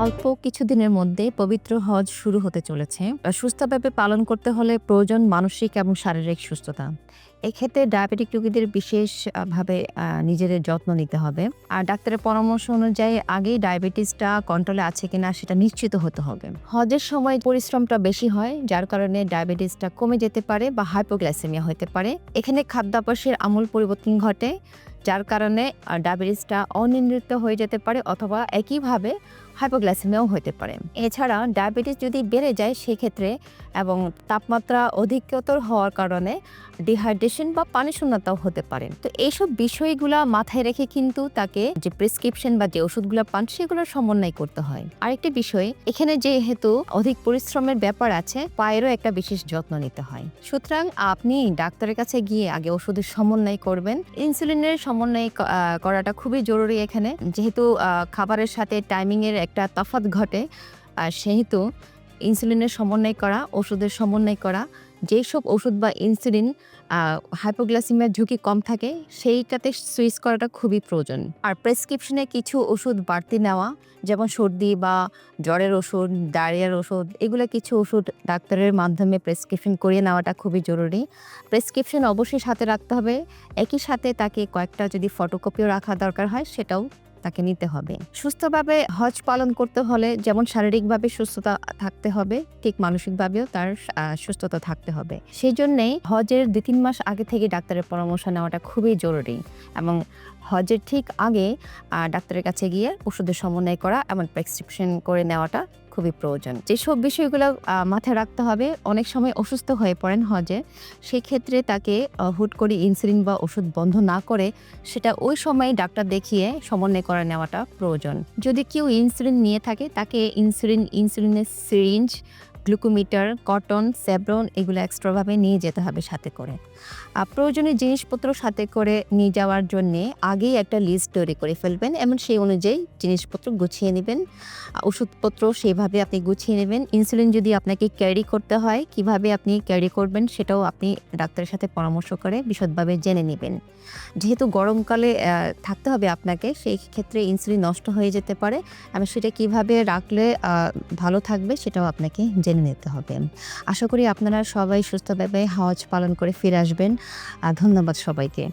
অল্প কিছুদিনের মধ্যে পবিত্র হজ শুরু হতে চলেছে। সুস্থভাবে পালন করতে হলে প্রয়োজন মানসিক এবং শারীরিক সুস্থতা। এক্ষেত্রে ডায়াবেটিক রোগীদের বিশেষভাবে নিজেদের যত্ন নিতে হবে। আর ডাক্তারের পরামর্শ অনুযায়ী আগেই ডায়াবেটিসটা কন্ট্রোলে আছে কিনা সেটা নিশ্চিত হতে হবে। হজের সময় পরিশ্রমটা বেশি হয়, যার কারণে ডায়াবেটিসটা কমে যেতে পারে বা হাইপোগ্লাইসেমিয়া হতে পারে। এখানে খাদ্যাভ্যাসের আমূল পরিবর্তন ঘটে, যার কারণে ডায়াবেটিসটা অনিয়ন্ত্রিত হয়ে যেতে পারে অথবা একইভাবে হাইপোগ্লাইসেমিয়াও হতে পারে। এছাড়া ডায়াবেটিস যদি বেড়ে যায় সেক্ষেত্রে এবং তাপমাত্রা অধিকতর হওয়ার কারণে ডিহাইড্রেশন বা পানি শূন্যতাও হতে পারে। তো এইসব বিষয়গুলো মাথায় রেখে কিন্তু তাকে যে প্রেসক্রিপশন বা যে ওষুধগুলো পান, সেগুলোর সমন্বয় করতে হয়। আরেকটি বিষয়, এখানে যেহেতু অধিক পরিশ্রমের ব্যাপার আছে, পায়েরও একটা বিশেষ যত্ন নিতে হয়। সুতরাং আপনি ডাক্তারের কাছে গিয়ে আগে ওষুধের সমন্বয় করবেন। ইনসুলিনের সমন্বয় করাটা খুবই জরুরি এখানে। যেহেতু খাবারের সাথে টাইমিংয়ের একটা তফাৎ ঘটে সেহেতু ইনসুলিনের সমন্বয় করা, ওষুধের সমন্বয় করা, যেসব ওষুধ বা ইনসুলিন হাইপোগ্লাসিমিয়ার ঝুঁকি কম থাকে, সেইটাতে সুইচ করাটা খুবই প্রয়োজন। আর প্রেসক্রিপশনে কিছু ওষুধ বাড়তি নেওয়া, যেমন সর্দি বা জ্বরের ওষুধ, ডায়রিয়ার ওষুধ, এগুলো কিছু ওষুধ ডাক্তারের মাধ্যমে প্রেসক্রিপশন করিয়ে নেওয়াটা খুবই জরুরি। প্রেসক্রিপশন অবশ্যই সাথে রাখতে হবে। একই সাথে তাকে কয়েকটা যদি ফটোকপিও রাখা দরকার হয়, সেটাও তাকে নিতে হবে। সুস্থভাবে হজ পালন করতে হলে যেমন শারীরিকভাবে সুস্থতা থাকতে হবে, ঠিক মানসিকভাবেও তার সুস্থতা থাকতে হবে। সেই জন্যেই হজের দুই তিন মাস আগে থেকে ডাক্তারের পরামর্শ নেওয়াটা খুবই জরুরি এবং হজের ঠিক আগে ডাক্তারের কাছে গিয়ে ওষুধের সমন্বয় করা এবং প্রেসক্রিপশন করে নেওয়াটা খুবই প্রয়োজন। যেসব বিষয়গুলো মাথায় রাখতে হবে, অনেক সময় অসুস্থ হয়ে পড়েন হজে সেই ক্ষেত্রে তাকে হুট করে ইনসুলিন বা ওষুধ বন্ধ না করে, সেটা ওই সময় ডাক্তার দেখিয়ে সমন্বয় করে নেওয়াটা প্রয়োজন। যদি কেউ ইনসুলিন নিয়ে থাকে, তাকে ইনসুলিন, ইনসুলিনের সিরিঞ্জ গ্লুকোমিটার, কটন, স্যাব্রন এগুলো এক্সট্রাভাবে নিয়ে যেতে হবে সাথে করে। প্রয়োজনীয় জিনিসপত্র সাথে করে নিয়ে যাওয়ার জন্য আগেই একটা লিস্ট তৈরি করে ফেলবেন। এবং সেই অনুযায়ী জিনিসপত্র গুছিয়ে নেবেন। ওষুধপত্র সেভাবে আপনি গুছিয়ে নেবেন। ইনসুলিন যদি আপনাকে ক্যারি করতে হয়, কীভাবে আপনি ক্যারি করবেন সেটাও আপনি ডাক্তারের সাথে পরামর্শ করে বিশদভাবে জেনে নেবেন। যেহেতু গরমকালে থাকতে হবে আপনাকে, সেই ক্ষেত্রে ইনসুলিন নষ্ট হয়ে যেতে পারে। এবং সেটা কীভাবে রাখলে ভালো থাকবে সেটাও আপনাকে জেনে নিতে হবে। আশা করি আপনারা সবাই সুস্থভাবে হজ পালন করে ফিরে আসবেন। ধন্যবাদ সবাইকে।